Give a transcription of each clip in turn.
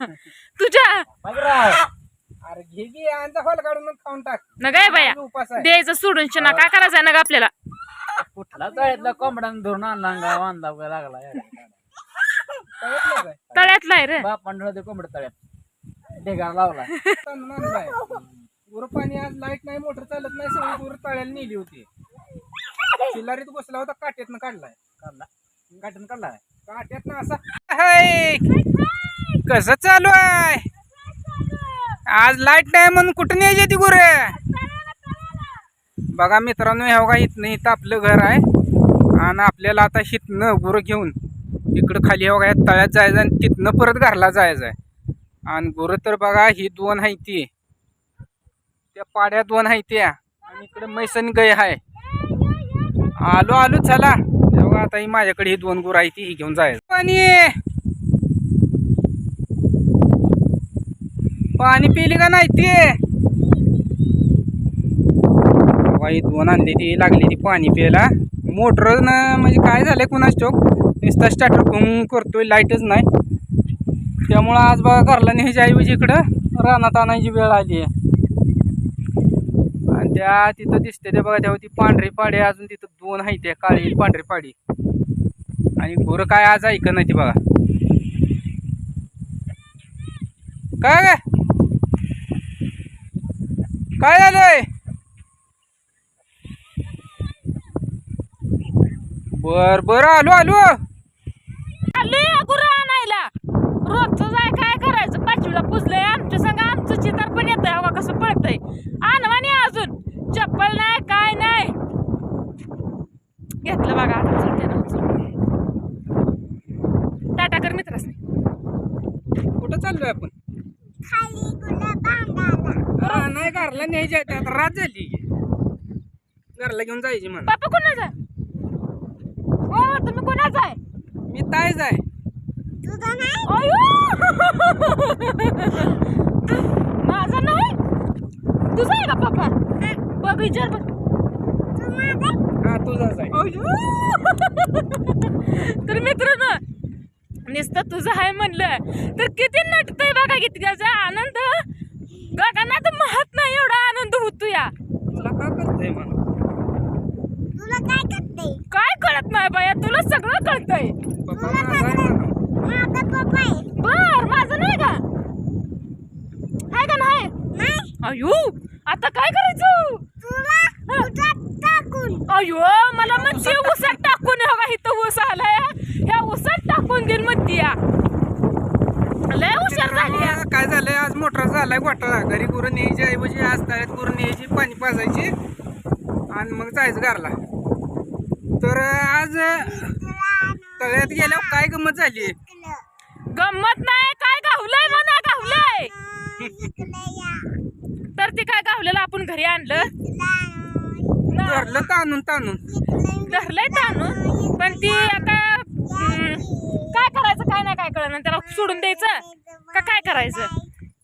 तुझ्या अरे घे घे अंजा फल काढून खाऊन टाक. न काय बाया. उपास आहे. द्यायचं सोडून शिना. काय करायचं ना ग आपल्याला? कुठला तळ्यातला कोंबड्यानं धरून आणला अंगा वांदा वगैरे लागला. काय? तळ्यातला आहे रे. बापान ते कोंबड तळ्यात. ढेगार लावला. गुरं पाणी आज लाइट नाही मोटर चालत नाही सगळी गुरं तळ्याला नेली होती. चिल्लारीत बसला होता काट्यातनं काढलाय. काढला. गाठून काढला. काट्यातनं असा. हाय. कसं चालू आहे? आज लाइट नाही म्हणून कुठं न्यायची ती गुरे? बघा मित्रांनो ह्या बघा इथनं इथं आपलं घर आहे. आणि आपल्याला आता हिथनं गुरं घेऊन इकडं खाली ह्या बघा तळ्यात जायचं आणि तिथनं परत घरला जायचं आहे. आणि गुरं तर बघा ही दोन आहे ती. त्या पाड्या दोन आहे त्या. आणि इकडे मैसन गय आहे. आलो आलो चला. बघा आता ही माझ्याकडे ही दोन गुरं आहे ती ही घेऊन जायचं. पाणी पाणी पिली का नाही ते? बाई दोन आणली ती लागली ती पाणी प्यायला. मोटर म्हणजे काय झालंय कुणाच स्टोक नुसता स्टार्टर करून करतोय लाईटच नाही. त्यामुळं आज बघा घरला न्यायच्या ऐवजी इकडं रानात आणायची वेळ आली आहे. आणि त्या तिथं दिसते ते बघा त्यावर ती पांढरी पाडी अजून तिथं दोन आहे त्या काळी पांढरी पाडी. आणि गोरं काय आज ऐक नाही ती बघा. काय काय काय झालंय? बर बर आलो आलो आले गुरं आणायला रोजच आहे काय करायचं पाचवीला पुजलंय आमच्या संग आमचं चितार पण येतंय हवा कसं पळतंय आणवानी अजून चप्पल नाही काय नाही घेतलं बघा आता चलते ना उचलून. टाटा कर मित्रास कुठं चाललोय आपण हा, नाही घरला न्यायची आहे, आता रात झाली. घरला घेऊन जायची म्हणा. बापा कोणाचा आहे? हो तुम्ही कोणाचा आहे? मी तायच आहे. अयो! माझा नाही? तुझा आहे का पप्पा बघ विचार बघ. हा तुझाच आहे. अयो! तर मित्रांनो नुसतं तुझं आहे म्हणलं तर किती नटतंय बघा किती त्याचा आनंद. गगनात तर महत नाही एवढा आनंद होतो या. तुला का करतोय म्हणा काय कळत नाही बाया तुला सगळं कळतंय. पप्पा माझा आहे. म्हणा बर माझं नाही का? आहे का नाही? अयो आता काय करायचं? अयो मला म्हणते उसात टाकून हो का इथं ऊस आलाय. ह्या उसात टाकून देईन म्हणती या. लय हुशार झाली. काय झालंय? आज मोठा झालाय घोटाळा. घरी गुरं न्यायची ऐवजी आज तळ्यात गुरं न्यायची पाणी पाजायची. आणि मग जायचं घरला. तर आज तळ्यात गेल्यावर काय गंमत झाली? गंमत नाही. काय गावलंय म्हणा गावलंय तर ते काय गावलेलं आपण घरी आणलं? धरलं ताणून ताणून. धरलंय ताणून. पण ती आता हम्म, काय करायचं काय नाही काय सोडून द्यायचं? का काय करायचं?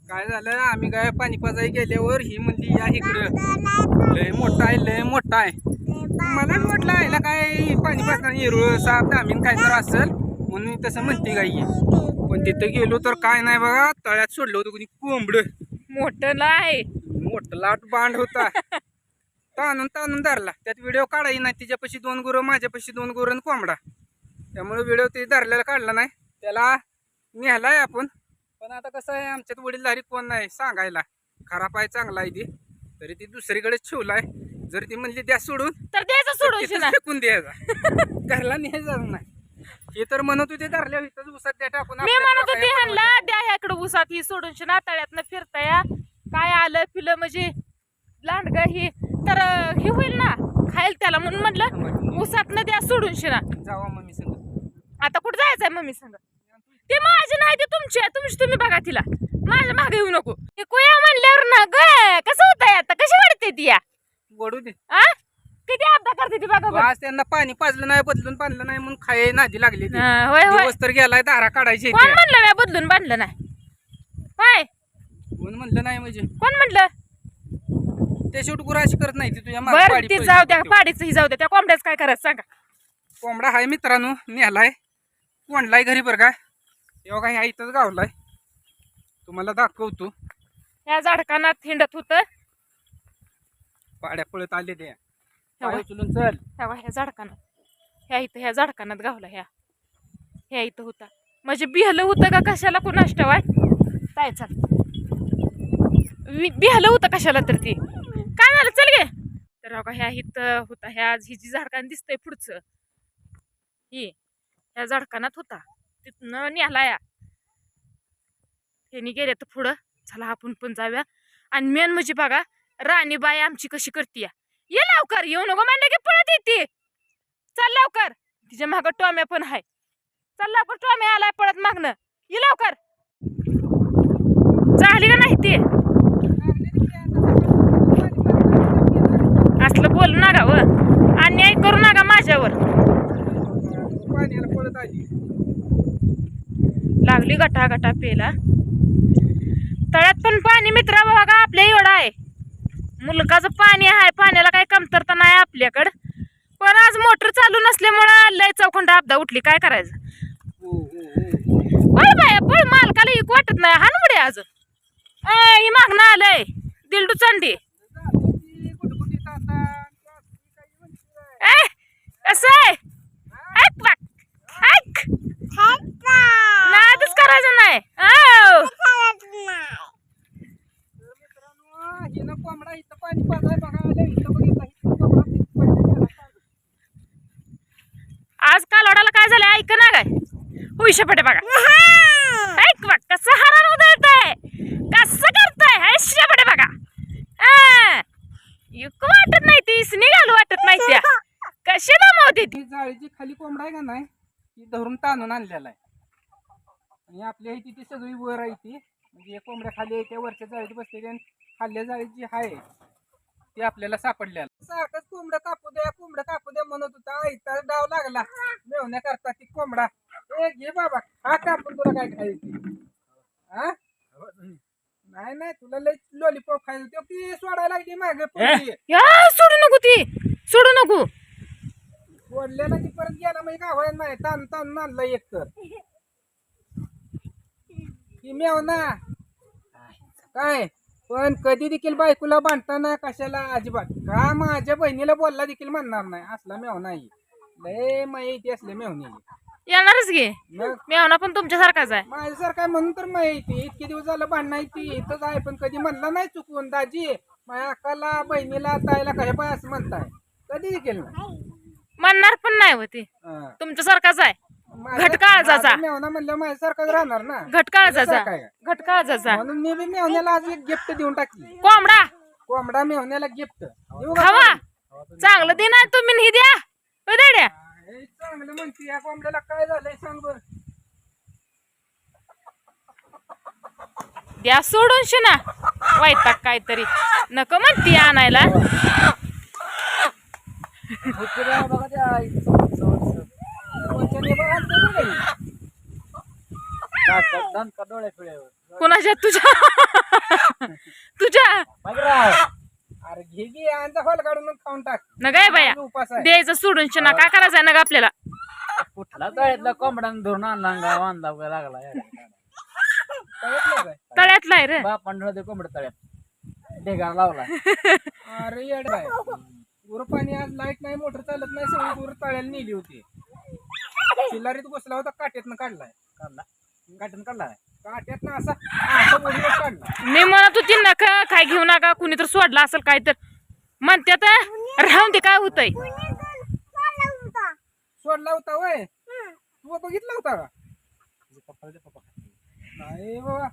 काय झालं? आम्ही काय पाणी पाजाय गेल्यावर ही म्हणली या इकडं. लय मोठा आहे लय मोठा आहे. मला वाटलं आईला काय पाणी पाजताना हिरवळ साप दामीन काय तर असेल. म्हणून तसं म्हणते काही पण तिथं गेलो तर काय नाही बघा तळ्यात सोडलं होतं कोणी कोंबड. मोठं नाही मोठं लाट बांध होता. ताणून ताणून धरला. त्यात व्हिडिओ काढायची नाही तिच्यापाशी दोन गुरं माझ्यापाशी दोन गुरं आणि कोंबडा. त्यामुळे व्हिडिओ ते धरलेला काढला नाही. त्याला नेहलाय आपण. पण आता कसं आहे आमच्यात वडीलधारी कोण नाही सांगायला. खराब आहे चांगला आहे ती. तरी ती दुसरीकडेच ठेवलाय. जर ती म्हणली द्या सोडून तर द्यायचं सोडून शिना. फेकून द्यायचा. घरला न्यायचं नाही. हे तर म्हणत होते धरल्या इथंच उसात द्या टाकून मी म्हणत होते ह्यांना द्या ह्याकडं उसात ही सोडून शिना. तळ्यातनं फिरताया काय आलं फिलं म्हणजे लांडग ही. तर अं, हे होईल ना. खायला त्याला म्हणून म्हटलं उसातनं द्या सोडून शिना. जावा मम्मी संग. आता कुठं जायचंय मम्मी संग? ते माझी नाही ते तुमची तुमची तुम्ही बघा तिला. माझ्या मागे येऊ नको. ते कुया म्हणल्यावर ना ग कसं होतंय आता? कशी वाढते ती या? वडू दे. आ? किती अपदा करते ती बघा बरं. आज त्यांना पाणी पाजलं नाही बदलून पाजलं नाही म्हणून खाय नादी लागली ती. हा, होय होय. दिवस तर गेलाय दारा काढायची कोण म्हणलं बदलून बांधलं नाही? होय. कोण म्हणलं नाही म्हणजे? कोण म्हणलं? ते शेवट गुराशी करत नाही ती तुझ्या मागं बर पाडी ती पळते. जाऊ द्या पाडीचं ही जाऊ द्या. त्या कोंबड्याच काय करायचं सांगा. कोंबडा हाय मित्रांनो नेलाय. कोंडलाय घरी बरं का? तेव्हा काही इथंच गावलाय. तुम्हाला दाखवतो. ह्या झाडकानात हिंडत होतं पाड्या पळत आले ते ह्या पाय उचलून चल. ह्या ह्या झाडकानात ह्या इथं ह्या झाडकानात गावला ह्या. ह्या इथं होता. म्हणजे बिहलं होतं का कशाला कोणास ठेवाय काय चाल? बिहलं होतं कशाला तर ती? काय झालं? चल गे. तर बघा ह्या इथं होता. ह्या ही जी झाडकान दिसतंय पुढचं. ही ह्या झाडकानात होता. तिथनं न्याला या. ह्यानी गेले तर पुढं. चला आपण पण जाऊया. आणि मेन म्हणजे बघा राणीबाई आमची कशी करते ये. लवकर येऊ नको म्हणलं की पळत येते चल लवकर. तिच्या मागं टॉम्या पण आहे चल लवकर टॉम्या आलाय पळत मागणं ये लवकर. झाली का नाही ते? असलं बोल ना व. अन्याय करू नका माझ्यावर. पाण्याला पळत आली. लागली गटा गटा पेला. तळ्यात पण पाणी मित्रा बघा आपल्या एवढं आहे. मुलगाचं पाणी आहे पाण्याला काही कमतरता नाही आपल्याकडं. पण आज मोटर चालू नसल्यामुळं लय चौखंड आपदा उठली काय करायचं? हो हो हो पळ बाया पळ मालकाला एक वाटत नाही हान मुडे आज. ए ही मागणं आलंय दिलडू चंडी. ए कसं आहे ऐक बघ ऐक नादच करायचं नाही औ. मित्रांनो हिनं कोंबडा इथं पाणी पाजाय बघा आलं इथं बघितलं इथं कोंबडा तिथं पाणी गेला. आज कालवडाला काय झालं ऐक ना काय हुईशे पटे बघा. ऐक बघ कसं हरण उधळतंय कसं करताय? हैशे पटे बघा. युक वाटत नाही ती इसनी घालू वाटत नाही त्या. कशी दमवते ती? जाळीची खाली कोंबडा आहे का नाही ती धरून ताणून आणलेला आहे. आणि आपल्या इथे ती सगळी वर आहे ती. म्हणजे कोंबड्या खाली आहे त्या वरच्या जाळीत बसलेली आणि खाल्ल्या जाळीत जी आहे ती आपल्याला सापडलेला. सारखंच कोंबडं कापू द्या कोंबडं कापू द्या म्हणत होता. आईचा डाव लागला. मिळवण्याकरता ती कोंबडा. ए घे बाबा. हा कापून तुला काय खायची? हा नाही नाही तुला लय लॉलीपॉप खायचं तो ती सोडायला लागली मागे या सोडू नको ती. सोडू नको. सोडलेला ती परत गेला म्हणजे गावाला नाही. ताण ताण आणला एक तर. ती मेव ना काय? पण कधी देखील बायकोला बांधताना कशाला अजिबात? का माझ्या बहिणीला बोलला देखील म्हणणार नाही. असला मेव नाही लय माहिती असले मेवणी येणारच घे मग? मेवना पण तुमच्यासारखाच आहे. माझ्यासारखं म्हणून तर माहिती इतके दिवस झालं भांडणं आहे ती. इथंच आहे. पण कधी म्हणला नाही चुकून. दाजी माझ्या अक्काला बहिणीला ताईला काय पाय असं म्हणताय. कधी देखील नाही. म्हणणार पण नाही होती हा. तुमच्यासारखाच आहे. घटकाळजाचा. माझा मेवना म्हणलं माझ्यासारखंच राहणार ना. घटकाळजाचा तुझ्यासारखं आहे का? घटकाळजाचा म्हणून मी बी मेवण्याला आज एक गिफ्ट देऊन टाकली. कोंबडा. कोंबडा मेवण्याला गिफ्ट खावा? चांगलं दे ना तुम्ही ही द्या. चांगलं म्हणते या कोंबड्याला काय झालंय सांग बर. द्या सोडून शिना. वैताग काहीतरी. नको म्हणती आणायला. बघा. काढतात डोळ्या फिळ्यावर कुणाच्या? तुझ्या? तुझ्या? अरे घे घे यांचा हॉल काढून खाऊन टाक न काय बाया. द्यायचं सोडून शिना. काय आहे ना ग आपल्याला? कुठला तळ्यातला कोंबडानं धरून आणला अंगा लागला तळ्यातला आहे रे. बा ते कोंबड तळ्यात ढेगा लावला अरे येड बाय पाणी आज लाइट नाही मोटर चालत नाही सगळी गुरु तळ्याला नेली होती. चिल्लारीत बसला होता काट्यातनं काढलाय. काढला. काटून काढला काट्यातनं असा असा वडीलच काढला. मी म्हणत होती नका काय घेऊ नका कुणी तर सोडला असेल काय तर. म्हणते तर राहून ते काय होतंय? सोडला होता. वय? तू बघितला होता का? नाही बाबा